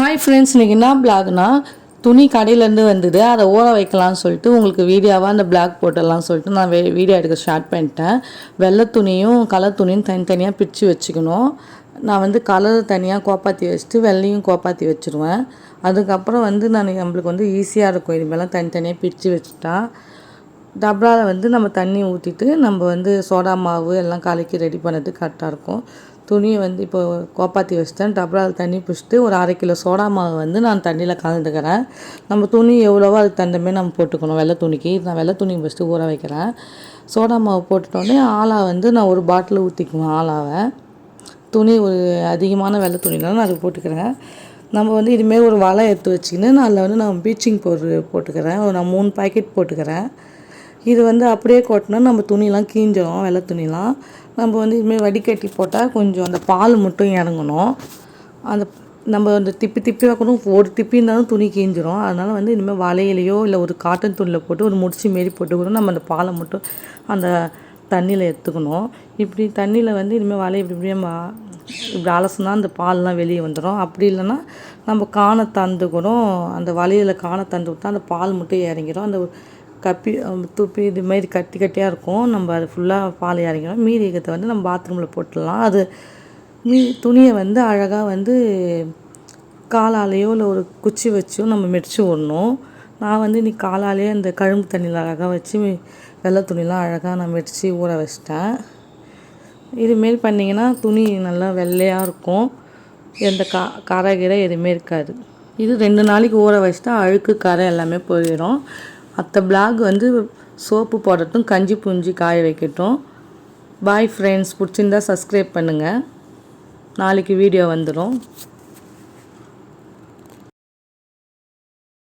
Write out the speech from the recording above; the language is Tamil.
ஹாய் ஃப்ரெண்ட்ஸ் இன்றைக்கி என்ன பிளாக்னா துணி கடையிலேருந்து வந்தது அதை ஊற வைக்கலாம்னு சொல்லிட்டு உங்களுக்கு வீடியோவாக அந்த பிளாக் போட்டலாம்னு சொல்லிட்டு நான் வே வீடியோ எடுக்க ஸ்டார்ட் பண்ணிட்டேன். வெள்ளை துணியும் கலர் துணியும் தனித்தனியாக பிரித்து வச்சுக்கணும். நான் வந்து கலர் தனியாக கோப்பாத்தி வச்சுட்டு வெள்ளையும் கோப்பாத்தி வச்சுருவேன். அதுக்கப்புறம் வந்து நான் நம்மளுக்கு வந்து ஈஸியாக இருக்கும். இதுமாதிரிலாம் தனித்தனியாக பிரித்து வச்சுட்டா டப்ராவில் வந்து நம்ம தண்ணி ஊற்றிட்டு நம்ம வந்து சோடா மாவு எல்லாம் கலக்கி ரெடி பண்ணது கரெக்டாக இருக்கும். துணியை வந்து இப்போ கோப்பாத்தி வச்சுட்டேன். டப்ராவில் தண்ணி பிடிச்சிட்டு ஒரு அரை கிலோ சோடா மாவு வந்து நான் தண்ணியில் கலந்துக்கிறேன். நம்ம துணி எவ்வளவோ அதுக்கு தகுந்த மாதிரி நம்ம போட்டுக்கணும். வெள்ளை துணிக்கு. நான் வெள்ளை துணி ஃபஸ்ட்டு ஊற வைக்கிறேன். சோடா மாவு போட்டுட்டோடனே ஆலா வந்து நான் ஒரு பாட்டில் ஊற்றிக்குவேன் ஆலாவை துணி ஒரு அதிகமான வெள்ளை துணினாலும் நான் அது போட்டுக்கிறேன். நம்ம வந்து இதுமாரி ஒரு வலை எடுத்து வச்சுக்கின்னு நான் அதில் வந்து நான் ப்ளீச்சிங் பவுடர் போட்டுக்கிறேன். ஒரு நான் மூணு பாக்கெட் போட்டுக்கிறேன். இது வந்து அப்படியே கொட்டினா நம்ம துணிலாம் கீஞ்சிரும் வெள்ளை துணிலாம் நம்ம வந்து இதுமாரி வடிகட்டி போட்டால் கொஞ்சம் அந்த பால் மட்டும் இறங்கணும். அந்த நம்ம அந்த திப்பி திப்பி வைக்கணும். ஒரு திப்பி இருந்தாலும் துணி கீஞ்சிரும். அதனால் வந்து இனிமேல் வலையிலையோ இல்லை ஒரு காட்டன் துணியில் போட்டு ஒரு முடிச்சு மாரி போட்டு கூட நம்ம அந்த பாலை மட்டும் அந்த தண்ணியில் எடுத்துக்கணும். இப்படி தண்ணியில் வந்து இனிமேல் வலை இப்படி இப்படியே மா இப்படி அலசுனா அந்த பால்லாம் வெளியே வந்துடும் அப்படி இல்லைன்னா நம்ம காண தந்து கூட அந்த வலையில் காண தந்து விட்டால் அந்த பால் மட்டும் இறங்கிடும் அந்த கப்பி துப்பி இது மாதிரி கட்டி கட்டியாக இருக்கும். நம்ம அது ஃபுல்லாக பால் இறங்கிடும். மீதி இருக்கிறத வந்து நம்ம பாத்ரூமில் போட்டுடலாம். அது மீ துணியை வந்து அழகாக வந்து காலாலேயோ இல்லை ஒரு குச்சி வச்சோ நம்ம மெடிச்சு விடணும். நான் வந்து இன்னைக்கு காலாலேயே அந்த கழும்பு தண்ணியில் அழகாக வச்சு வெள்ளை துணிலாம் அழகாக நான் மெடிச்சு ஊற வச்சிட்டேன். இதுமாரி பண்ணிங்கன்னா துணி நல்லா வெள்ளையாக இருக்கும். எந்த கா கரை கிரை எதுவுமே இருக்காது. இது ரெண்டு நாளைக்கு ஊற வச்சுட்டா அழுக்கு கரை எல்லாமே போயிடும். மற்ற பிளாக் வந்து சோப்பு போடட்டும் கஞ்சி புஞ்சி காய வைக்கட்டும். பாய் ஃப்ரெண்ட்ஸ் பிடிச்சிருந்தா சப்ஸ்கிரைப் பண்ணுங்கள் நாளைக்கு வீடியோ வந்துடும்